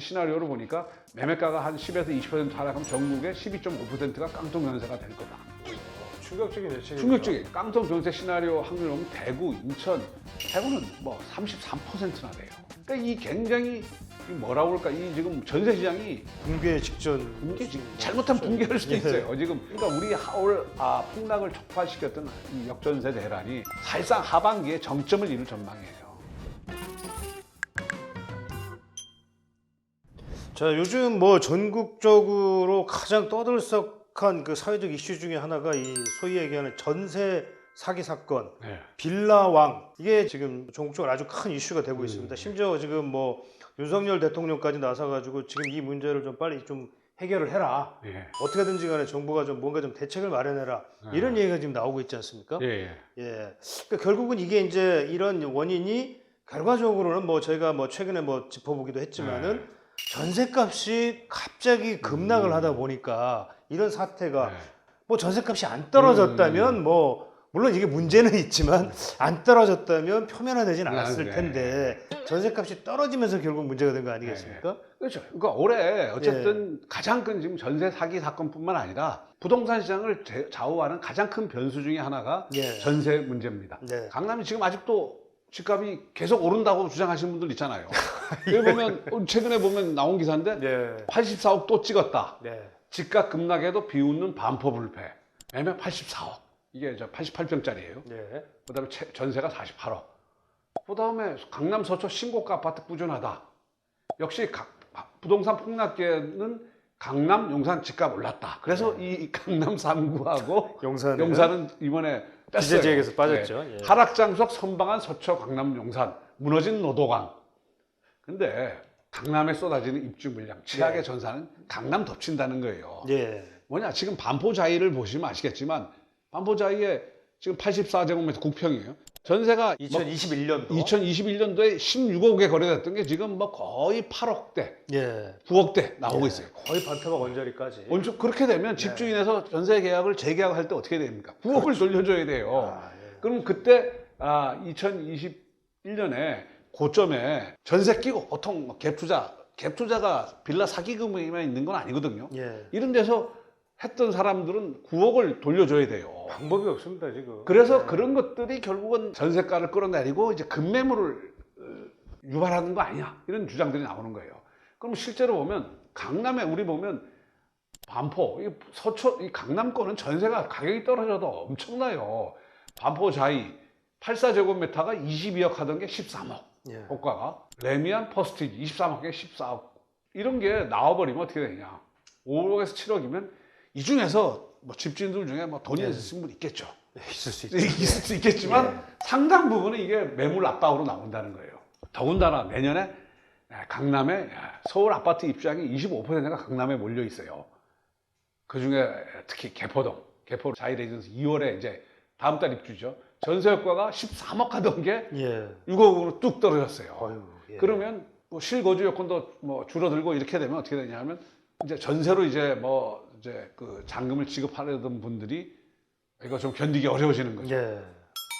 시나리오를 보니까 매매가가 한 10에서 20% 하락하면 전국의 12.5%가 깡통 전세가 될 거다. 충격적인 예측이 충격적인 깡통 전세 시나리오 확률 보면 대구, 인천, 대구는 뭐 33%나 돼요. 그러니까 이 굉장히 이 뭐라 그럴까 이 지금 전세 시장이 붕괴 직전 붕괴 지금 잘못하면 붕괴할 수도 예. 있어요. 지금 그러니까 우리 하올 아, 폭락을 촉발시켰던 이 역전세 대란이 사실상 하반기에 정점을 이룰 전망이에요. 자 요즘 뭐 전국적으로 가장 떠들썩한 그 사회적 이슈 중에 하나가 이 소위 얘기하는 전세 사기 사건 네. 빌라왕 이게 지금 전국적으로 아주 큰 이슈가 되고 음. 있습니다. 심지어 지금 뭐 윤석열 대통령까지 나서가지고 지금 이 문제를 좀 빨리 좀 해결을 해라. 예. 어떻게든지 간에 정부가 좀 뭔가 좀 대책을 마련해라. 이런 얘기가 지금 나오고 있지 않습니까? 예, 예. 예. 그러니까 결국은 이게 이제 이런 원인이 결과적으로는 뭐 저희가 뭐 최근에 뭐 짚어보기도 했지만은 네. 전세값이 갑자기 급락을 하다 보니까 이런 사태가 네. 뭐 전세값이 안 떨어졌다면 뭐 물론 이게 문제는 있지만 안 떨어졌다면 표면화되진 않았을 네. 텐데 전세값이 떨어지면서 결국 문제가 된 거 아니겠습니까? 그렇죠. 그러니까 올해 어쨌든 가장 큰 지금 전세 사기 사건뿐만 아니라 부동산 시장을 제- 좌우하는 가장 큰 변수 중에 하나가 예. 전세 문제입니다. 네. 강남이 지금 아직도 집값이 계속 오른다고 주장하시는 분들 있잖아요. 여기 보면 어, 최근에 보면 나온 기사인데 네. 84억 또 찍었다. 네. 집값 급락에도 비웃는 반포 불패. 매매 84억. 이게 저 88평짜리예요. 네. 그다음에 채- 전세가 48억. 그다음에 강남 서초 신고가 아파트 꾸준하다. 역시 가- 부동산 폭락기에는 강남 용산 집값 올랐다. 그래서 이 강남 3구하고 용산은 용산은 이번에 뺐어요. 기재 지역에서 빠졌죠. 네. 예. 하락장석 선방한 서초 강남 용산 무너진 노도강. 근데 강남에 쏟아지는 입주 물량 최악의 네. 전사는 강남 덮친다는 거예요. 예. 뭐냐 지금 반포자이를 보시면 아시겠지만 반포자이에 지금 84제곱미터 국평이에요. 전세가 2021년도 2021년도에 16억에 거래됐던 게 지금 뭐 거의 8억대, 예. 9억대 나오고 있어요. 거의 반타박 원자리까지. 원주 그렇게 되면 집주인에서 전세 계약을 재계약할 때 어떻게 됩니까? 9억을 돌려줘야 돼요. 아, 예. 그럼 그때 아, 2021년에 고점에 전세 끼고 보통 뭐갭 투자, 갭 투자가 빌라 사기금이만 있는 건 아니거든요. 예. 이런 데서 했던 사람들은 9억을 돌려줘야 돼요. 방법이 없습니다 지금. 그래서 네. 그런 것들이 결국은 전세가를 끌어내리고 이제 급매물을 어, 유발하는 거 아니야 이런 주장들이 나오는 거예요. 그럼 실제로 보면 강남에 우리 보면 반포, 이 서초, 이 강남권은 전세가 가격이 떨어져도 엄청나요. 반포 자이 84제곱미터가 22억 하던 게 13억. 예. 호가가 레미안 퍼스티지 23억에 14억 이런 게 나와버리면 어떻게 되냐 5억에서 7억이면 이 중에서 뭐 집주인들 중에 뭐 돈이 네. 있으신 분 있겠죠 있을 수 있죠. 있을 수 있겠지만 네. 상당 부분은 이게 매물 압박으로 나온다는 거예요 더군다나 내년에 강남에 서울 아파트 입주량이 25%가 강남에 몰려 있어요 그 중에 특히 개포동 개포 자이레지던스 2월에 이제 다음 달 입주죠 전세 효과가 13억 하던 게 예. 6억으로 뚝 떨어졌어요. 어휴. 예. 그러면 뭐 실거주 여건도 뭐 줄어들고 이렇게 되면 어떻게 되냐면 이제 전세로 이제 뭐 이제 그 잔금을 지급하려던 분들이 이거 좀 견디기 어려워지는 거죠. 예.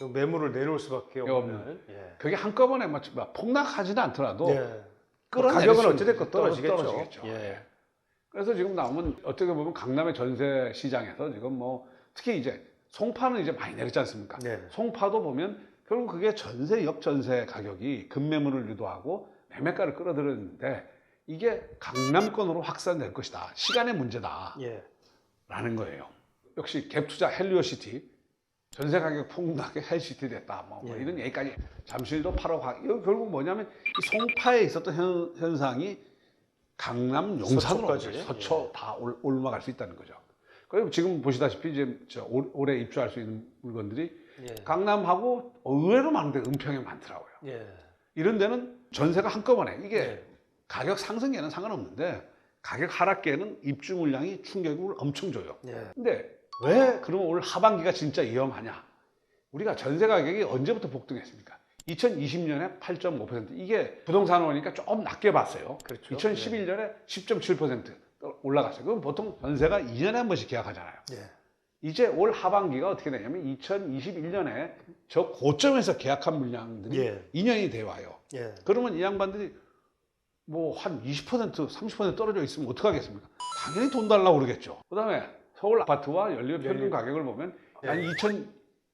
그 매물을 내놓을 수밖에 없는. 예. 그게 한꺼번에 뭐 폭락하지는 않더라도 예. 끌어내릴 가격은 어찌됐건 떨어- 떨어지겠죠. 떨어지겠죠. 예. 그래서 지금 나오면 어떻게 보면 강남의 전세 시장에서 지금 뭐 특히 이제 송파는 이제 많이 내렸지 않습니까? 네. 송파도 보면 결국 그게 전세 역전세 가격이 급매물을 유도하고 매매가를 끌어들였는데 이게 강남권으로 확산될 것이다. 시간의 문제다. 예. 라는 거예요. 역시 갭 투자 헬리오시티 전세 가격 폭락의 헬시티 됐다. 뭐, 뭐 예. 이런 얘기까지 잠실도 8억 화. 이거 결국 뭐냐면 이 송파에 있었던 현, 현상이 강남 용산으로? 서초 다 올, 올라갈 수 있다는 거죠. 그리고 지금 보시다시피 이제 저 올- 올해 입주할 수 있는 물건들이 예. 강남하고 의외로 많은데 은평에 많더라고요. 예. 이런 데는 전세가 한꺼번에 이게 예. 가격 상승에는 상관없는데 가격 하락기에는 입주 물량이 충격을 엄청 줘요. 예. 근데 왜 그러면 올 하반기가 진짜 위험하냐? 우리가 전세 가격이 언제부터 복등했습니까? 2020년에 8.5% 이게 부동산원이니까 조금 낮게 봤어요. 그렇죠. 2011년에 10.7% 올라갔어요. 그럼 보통 전세가 2년에 한 번씩 계약하잖아요. 예. 이제 올 하반기가 어떻게 되냐면 2021년에 저 고점에서 계약한 물량들이 예. 2년이 돼 와요. 예. 그러면 이 양반들이 뭐 한 20% 30% 떨어져 있으면 어떡하겠습니까? 당연히 돈 달라고 그러겠죠. 그 다음에 서울 아파트와 연료 평균. 가격을 보면 예. 한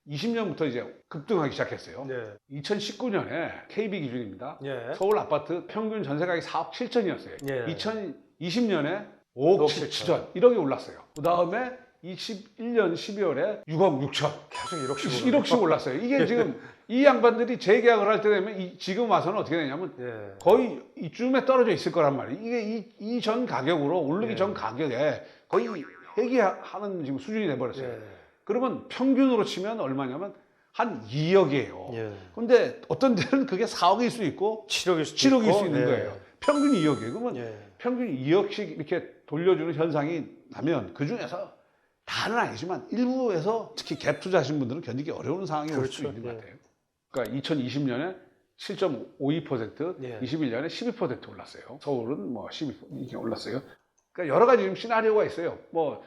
2020년부터 이제 급등하기 시작했어요. 네. 2019년에 KB 기준입니다. 예. 서울 아파트 평균 전세 가격이 4억 7천이었어요. 예. 2020년에 5억 5억 7천, 1억이 올랐어요. 그 다음에 21년 12월에 6억 6천, 계속 1억씩 1억씩 올랐어요. 이게 지금 이 양반들이 재계약을 할 때 되면 이- 지금 와서는 어떻게 되냐면 예. 거의 이쯤에 떨어져 있을 거란 말이에요. 이게 이 전 가격으로 오르기 예. 전 가격에 거의 회귀하는 지금 수준이 돼버렸어요. 예. 그러면 평균으로 치면 얼마냐면 한 2억이에요. 예. 근데 어떤 데는 그게 4억일 수 있고 7억일 수도 7억일 있고, 수 있는 예. 거예요. 평균 2억이에요. 그러면 예. 평균 2억씩 이렇게 돌려주는 현상이 나면 그 중에서 다는 아니지만 일부에서 특히 갭 투자하신 분들은 견디기 어려운 상황이 올수 그렇죠. 있는 것 예. 같아요. 그러니까 2020년에 7.52%, 예. 21년에 12% 올랐어요. 서울은 뭐 12% 이게 올랐어요. 그러니까 여러 가지 지금 시나리오가 있어요. 뭐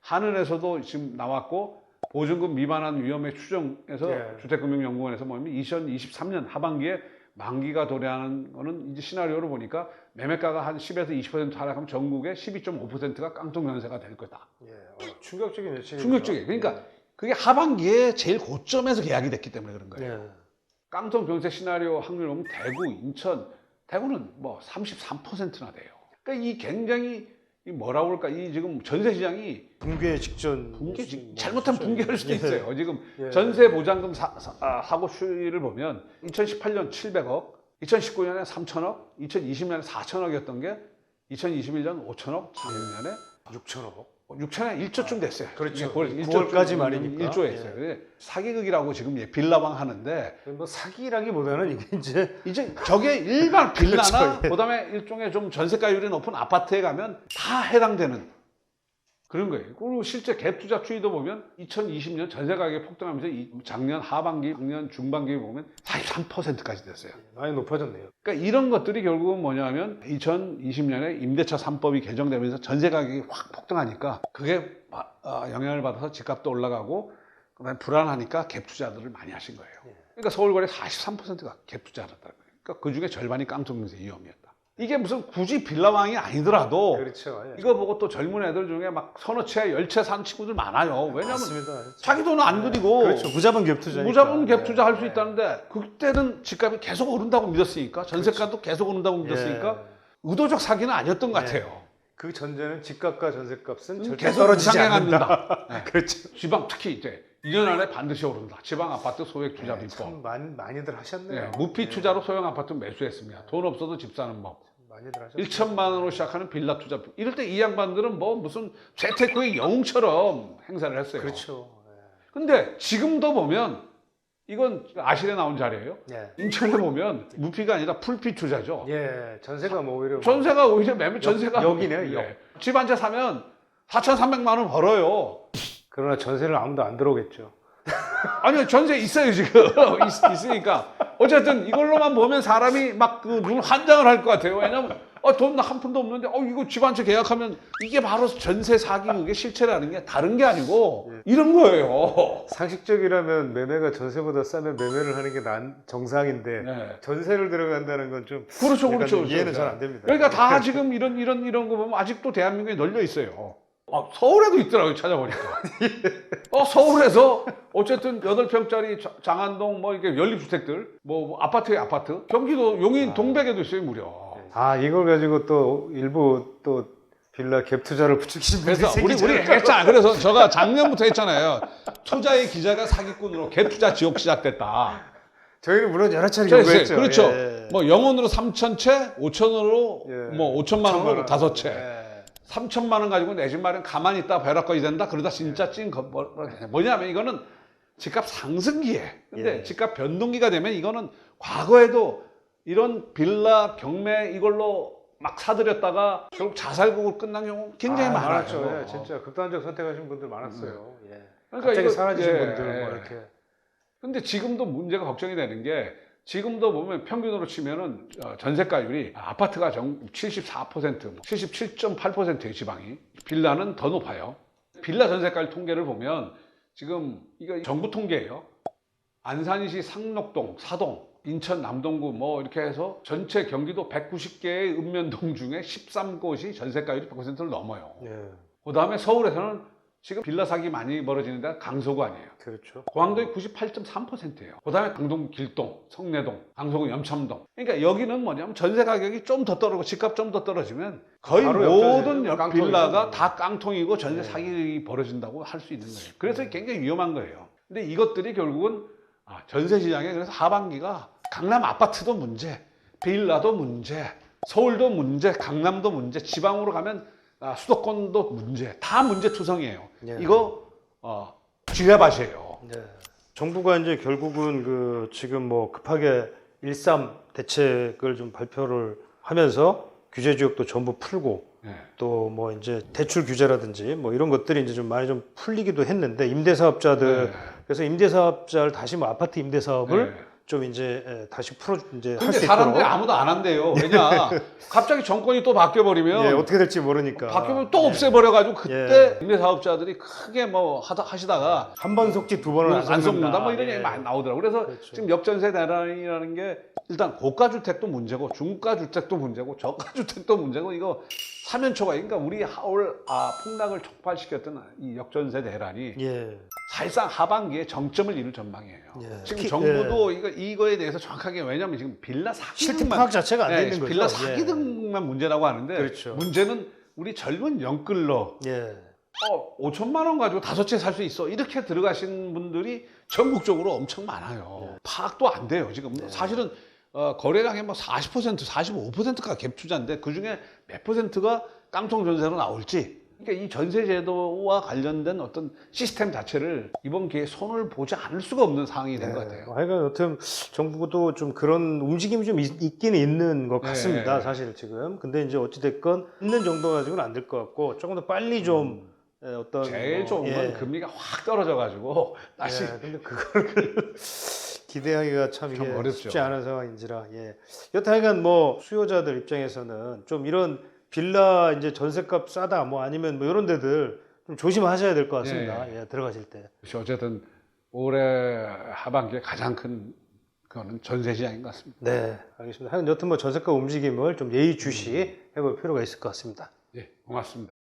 하늘에서도 지금 나왔고 보증금 미만한 위험의 추정에서 예. 주택금융연구원에서 뭐냐면 2023년 하반기에 만기가 도래하는 거는 이제 시나리오를 보니까 매매가가 한 10에서 20% 하락하면 전국의 12.5%가 깡통 연세가 될 거다. 예. 어, 충격적인 예측이 충격적이에요. 그러니까 그게 하반기에 제일 고점에서 계약이 됐기 때문에 그런 거예요. 예. 깡통 병세 시나리오 확률 보면 대구, 인천, 대구는 뭐 33%나 돼요. 그러니까 이 굉장히 이 뭐라고 할까 이 지금 전세 시장이 붕괴 직전 붕괴 지- 뭐 잘못하면 붕괴할 수도 예. 있어요. 지금 예. 전세 보장금 사, 고 추이를 보면 2018년 700억, 2019년에 3천억, 2020년에 4천억이었던 게 2021년 5천억, 작년에 6천억. 6천에 1조쯤 됐어요. 그렇죠. 이게 월- 9월 까지 일조쯤, 말이니까. 1조 예. 그게 사기극이라고 지금 예, 빌라방 하는데 뭐 사기라기보다는 이게 이제 이제 저게 일반 빌라나 그렇죠, 예. 그다음에 일종의 좀 전세가율이 높은 아파트에 가면 다 해당되는 그런 거예요. 그리고 실제 갭 투자 추이도 보면 2020년 전세 가격이 폭등하면서 이 작년 하반기, 작년 중반기에 보면 43%까지 됐어요. 많이 높아졌네요. 그러니까 이런 것들이 결국은 뭐냐면 2020년에 임대차 3법이 개정되면서 전세 가격이 확 폭등하니까 그게 바- 아, 영향을 받아서 집값도 올라가고 그다음에 불안하니까 갭 투자들을 많이 하신 거예요. 그러니까 서울거래 43%가 갭 투자를 했다는 거예요. 그러니까 그 중에 절반이 깡통경세 위험이었다. 이게 무슨 굳이 빌라왕이 아니더라도 그렇죠. 예. 이거 보고 또 젊은 애들 중에 막 서너 채, 열 채 산 친구들 많아요. 왜냐면 맞습니다. 자기 돈은 안 들이고 그렇죠. 무자본 갭 투자. 무자본 갭 투자 할 수 있다는데 그때는 집값이 계속 오른다고 믿었으니까 전세가도 계속 오른다고 믿었으니까 의도적 사기는 아니었던 것 예. 같아요. 그 전제는 집값과 전세값은 절대 음, 계속 떨어지지 이상해 않는다. 그렇죠. 지방 특히 이제 2년 안에 반드시 오른다. 지방 아파트 소액 투자 비법. 참 많이, 많이들 하셨네요. 네, 무피 투자로 소형 아파트 매수했습니다. 돈 없어도 집 사는 법. 많이들 하셨어요. 1천만 원으로 시작하는 빌라 투자. 이럴 때 이 양반들은 뭐 무슨 재테크의 영웅처럼 행사를 했어요. 그렇죠. 근데 지금도 보면 이건 아실에 나온 자료예요. 예. 인천에 보면 무피가 아니라 풀피 투자죠. 예. 전세가 뭐 오히려 뭐- 전세가 오히려 매매 전세가 여 기네요, 역. 예. 집한 채 사면 4,300만 원 벌어요. 그러나 전세를 아무도 안 들어오겠죠. 아니요 전세 있어요 지금 있, 있으니까 어쨌든 이걸로만 보면 사람이 막 그 눈 환장을 할 것 같아요. 왜냐면 어, 돈 한 푼도 없는데 어 이거 집 한 채 계약하면 이게 바로 전세 사기 그게 실체라는 게 다른 게 아니고 예. 이런 거예요. 상식적이라면 매매가 전세보다 싸면 매매를 하는 게 난 정상인데 네. 전세를 들어간다는 건 좀 그렇죠, 약간 그렇죠. 이해는 그렇죠. 잘안 됩니다. 그러니까 다 지금 이런 이런 이런 거 보면 아직도 대한민국에 널려 있어요. 아, 서울에도 있더라고요 찾아보니까. 어 서울에서 어쨌든 8평짜리 장안동 뭐 이게 연립주택들 뭐, 뭐 아파트에 아파트 경기도 용인 동백에도 있어요 무려. 아 이걸 가지고 또 일부 또 빌라 갭 투자를 부추기신 분들이 그래서 우리 우리 생기잖아요. 했잖아. 그래서 제가 작년부터 했잖아요. 투자의 기자가 사기꾼으로 갭 투자 지옥 시작됐다. 저희는 물론 여러 차례 경고했죠. 그렇죠. 예. 뭐 영원으로 3천 채, 5천원으로 예. 뭐 5천만 원으로 다섯 채. 예. 3천만 원 가지고 내 집 마련 가만히 있다 벼락거리 된다 그러다 진짜 찐 거, 뭐, 뭐냐면 이거는 집값 상승기에 근데 예. 집값 변동기가 되면 이거는 과거에도 이런 빌라 경매 이걸로 막 사들였다가 결국 자살국으로 끝난 경우 굉장히 아. 많았죠. 예, 진짜 극단적 선택하신 분들 많았어요. 예. 그러니까 갑자기 이거- 사라지신 예, 분들 예. 뭐 이렇게 근데 지금도 문제가 걱정이 되는 게 지금도 보면 평균으로 치면은 어, 전세가율이 아파트가 정 74%, 77.8%예요 지방이. 빌라는 더 높아요. 빌라 전세가율 통계를 보면 지금 이거 정부 통계예요. 안산시 상록동, 사동 인천 남동구 뭐 이렇게 해서 전체 경기도 190개의 읍면동 중에 13곳이 전세가율이 100%를 넘어요. 예. 그 다음에 서울에서는 지금 빌라 사기 많이 벌어지는 데가 강서구 아니에요. 그렇죠. 공항동이 98.3%예요. 그 다음에 강동 길동, 성내동, 강서구 염참동. 그러니까 여기는 뭐냐면 전세 가격이 좀 더 떨어지고 집값 좀 더 떨어지면 거의 모든 깡통이죠. 빌라가 다 깡통이고 전세 네. 사기 벌어진다고 할 수 있는 거예요. 그래서 굉장히 위험한 거예요. 근데 이것들이 결국은 아, 전세 시장에 그래서 하반기가 강남 아파트도 문제, 빌라도 문제, 서울도 문제, 강남도 문제, 지방으로 가면 아, 수도권도 문제, 다 문제 투성이에요. 네. 이거 어, 쥐레밭이에요. 네. 정부가 이제 결국은 그 지금 뭐 급하게 일삼 대책을 좀 발표를 하면서 규제 지역도 전부 풀고 네. 또뭐 이제 대출 규제라든지 뭐 이런 것들이 이제 좀 많이 좀 풀리기도 했는데 임대 사업자들 네. 그래서 임대 사업자를 다시 뭐 아파트 임대 사업을 네. 좀 이제 예, 다시 풀어 이제 할 근데 수 사람들이 있도록 아무도 안 한대요. 왜냐? 갑자기 정권이 또 바뀌어 버리면 예, 어떻게 될지 모르니까 바뀌면 또 없애버려 가지고 그때 예. 임대사업자들이 크게 뭐 하다, 하시다가 한 번 속지 두 번은 안 속는다 뭐 이런 예. 얘기 많이 나오더라고요. 그래서 그렇죠. 지금 역전세 대란이라는 게 일단 고가 주택도 문제고 중가 주택도 문제고 저가 주택도 문제고 이거 사면초가 그러니까 우리 하올 아, 폭락을 촉발시켰던 이 역전세 대란이 예. 사실상 하반기에 정점을 이룰 전망이에요. 예. 지금 정부도 이거 이거에 대해서 정확하게 왜냐면 지금 빌라 실태 사기등만 파악 자체가 안 네, 되는 거죠. 빌라 예. 사기등만 문제라고 하는데 그렇죠. 문제는 우리 젊은 영끌러 예. 어, 5천만 원 가지고 다섯 채 살 수 있어 이렇게 들어가신 분들이 전국적으로 엄청 많아요. 네. 파악도 안 돼요. 지금 사실은 어, 거래량의 뭐 40%, 45%가 갭 투자인데 그 중에 몇 퍼센트가 깡통 전세로 나올지. 그러니까 이 전세 제도와 관련된 어떤 시스템 자체를 이번 기회에 손을 보지 않을 수가 없는 상황이 된 것 같아요. 하여간 여튼 정부도 좀 그런 움직임이 좀 있, 있긴 있는 것 네. 같습니다. 사실 지금. 근데 이제 어찌 됐건 있는 정도 가지고는 안 될 것 같고 조금 더 빨리 좀 예, 어떤 음. 제일 뭐, 좋은 건 예. 금리가 확 떨어져 가지고 다시 예, 근데 그거를 기대하기가 참 참 어렵죠. 쉽지 않은 상황인지라 예. 하여간 뭐 수요자들 입장에서는 좀 이런 빌라 이제 전세값 싸다 뭐 아니면 뭐 이런 데들 좀 조심하셔야 될 것 같습니다. 예, 들어가실 때. 어쨌든 올해 하반기에 가장 큰 그거는 전세 시장인 것 같습니다. 네, 알겠습니다. 하여간 여튼 뭐 전세가 움직임을 좀 예의주시 해볼 필요가 있을 것 같습니다. 예, 고맙습니다.